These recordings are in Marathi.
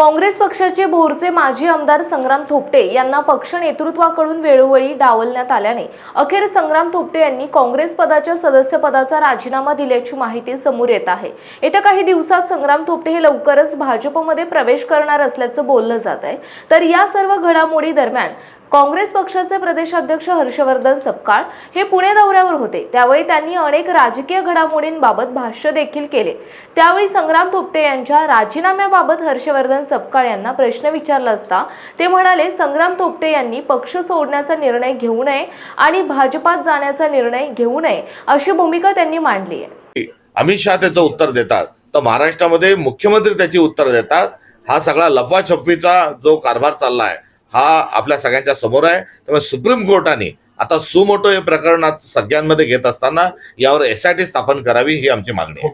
काँग्रेस पक्षाचे भोरचे माजी आमदार संग्राम थोपटे यांना पक्ष नेतृत्वाकडून वेळोवेळी डावलण्यात आल्याने अखेर संग्राम थोपटे यांनी काँग्रेस पदाच्या सदस्यपदाचा राजीनामा दिल्याची माहिती समोर येत आहे. येत्या काही दिवसात संग्राम थोपटे हे लवकरच भाजपमध्ये प्रवेश करणार असल्याचं बोललं जात आहे. तर या सर्व घडामोडी दरम्यान काँग्रेस पक्षाचे प्रदेशाध्यक्ष हर्षवर्धन सपकाळ हे पुणे दौऱ्यावर होते. त्यावेळी त्यांनी अनेक राजकीय घडामोडींबाबत भाष्य देखील केले. त्यावेळी संग्राम थोपटे यांच्या राजीनाम्याबाबत हर्षवर्धन सपकाळ यांना प्रश्न विचारला असता ते म्हणाले संग्राम थोपटे यांनी पक्ष सोडण्याचा निर्णय घेऊ नये आणि भाजपात जाण्याचा निर्णय घेऊ नये अशी भूमिका त्यांनी मांडली आहे. अमित शहा त्याचं उत्तर देतात. तर महाराष्ट्रामध्ये मुख्यमंत्री त्याची उत्तर देतात. हा सगळा लफाछफीचा जो कारभार चालला आहे हा आपल्या सगळ्यांच्या समोर आहे. त्यामुळे सुप्रीम कोर्टाने आता सुमोटो हे प्रकरणात सगळ्यांमध्ये घेत असताना यावर एसआयटी स्थापन करावी ही आमची मागणी आहे.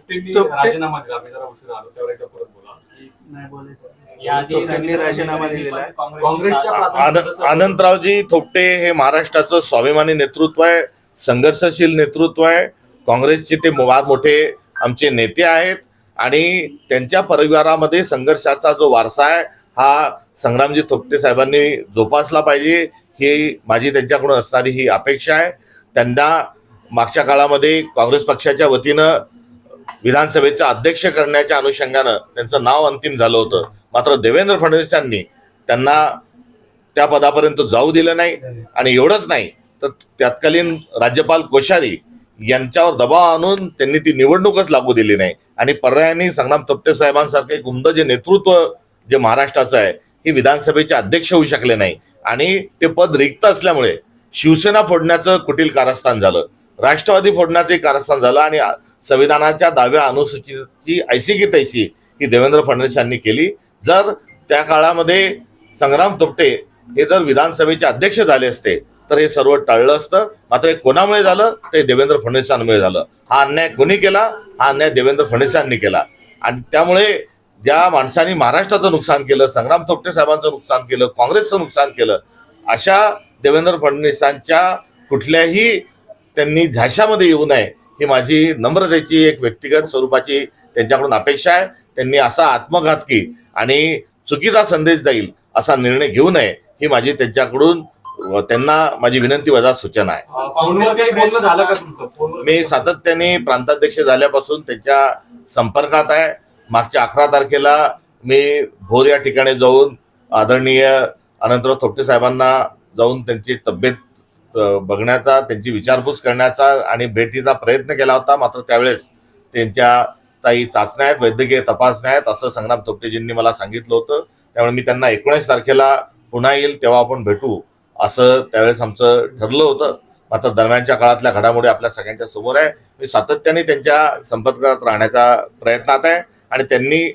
अनंतरावजी थोपटे हे महाराष्ट्राचं स्वाभिमानी नेतृत्व आहे संघर्षशील नेतृत्व आहे. काँग्रेसचे ते फार मोठे आमचे नेते आहेत आणि त्यांच्या परिवारामध्ये संघर्षाचा जो वारसा आहे हा संग्रामजी थोपटे साहेबांनी जोपासला पाहिजे ही माझी त्यांच्याकडून असणारी ही अपेक्षा आहे. त्यांना मागच्या काळामध्ये काँग्रेस पक्षाच्या वतीनं विधानसभेचं अध्यक्ष करण्याच्या अनुषंगानं त्यांचं नाव अंतिम झालं होतं. मात्र देवेंद्र फडणवीस यांनी त्यांना त्या पदापर्यंत जाऊ दिलं नाही आणि एवढंच नाही तर तत्कालीन राज्यपाल कोश्यारी यांच्यावर दबाव आणून त्यांनी ती निवडणूकच लागू दिली नाही. आणि पर्यायाने संग्राम थोपटे साहेबांसारखे एक जे नेतृत्व जे महाराष्ट्राचं आहे हे विधानसभेचे अध्यक्ष होऊ शकले नाही. आणि ते पद रिक्त असल्यामुळे शिवसेना फोडण्याचं कुटील कारस्थान झालं. राष्ट्रवादी फोडण्याचंही कारस्थान झालं आणि संविधानाच्या दहाव्या अनुसूचितची ऐशी की तैशी ही देवेंद्र फडणवीस यांनी केली. जर त्या काळामध्ये संग्राम तुपटे हे जर विधानसभेचे अध्यक्ष झाले असते तर हे सर्व टळलं असतं. मात्र हे कोणामुळे झालं? ते देवेंद्र फडणवीसांमुळे झालं. हा अन्याय कोणी केला? हा अन्याय देवेंद्र फडणवीसांनी केला. आणि त्यामुळे ज्या माणसांनी महाराष्ट्राचं नुकसान केलं संग्राम थोपटे साहेबांचं नुकसान केलं काँग्रेसचं नुकसान केलं अशा देवेंद्र फडणवीसांच्या कुठल्याही त्यांनी झाशामध्ये येऊ नये ही माझी नम्रतेची एक व्यक्तिगत स्वरूपाची त्यांच्याकडून अपेक्षा आहे. त्यांनी असा आत्मघातकी आणि चुकीचा संदेश जाईल असा निर्णय घेऊ नये ही माझी त्यांच्याकडून त्यांना माझी विनंती वजा सूचना आहे. मी सातत्याने प्रांताध्यक्ष झाल्यापासून त्यांच्या संपर्कात आहे. मागच्या अकरा तारखेला मी भोर या ठिकाणी जाऊन आदरणीय अनंतराव थोपटे साहेबांना जाऊन त्यांची तब्येत बघण्याचा त्यांची विचारपूस करण्याचा आणि भेटीचा प्रयत्न केला होता. मात्र त्यावेळेस त्यांच्या काही चाचण्या आहेत वैद्यकीय तपासण्या आहेत असं संग्राम थोपटेजींनी मला सांगितलं होतं. त्यामुळे मी त्यांना एकोणीस तारखेला पुन्हा येईल तेव्हा आपण भेटू असं त्यावेळेस आमचं ठरलं होतं. मात्र दरम्यानच्या काळातल्या घडामोडी आपल्या सगळ्यांच्या समोर आहे. मी सातत्याने त्यांच्या संपर्कात राहण्याचा प्रयत्नात आहे. आणि त्यांनी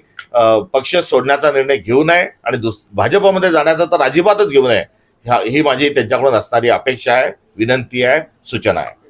पक्ष सोडण्याचा निर्णय घेऊ नये आणि दुस भाजपमध्ये जाण्याचा तर अजिबातच घेऊ नये. ही माझी त्यांच्याकडून असणारी अपेक्षा आहे विनंती आहे सूचना आहे.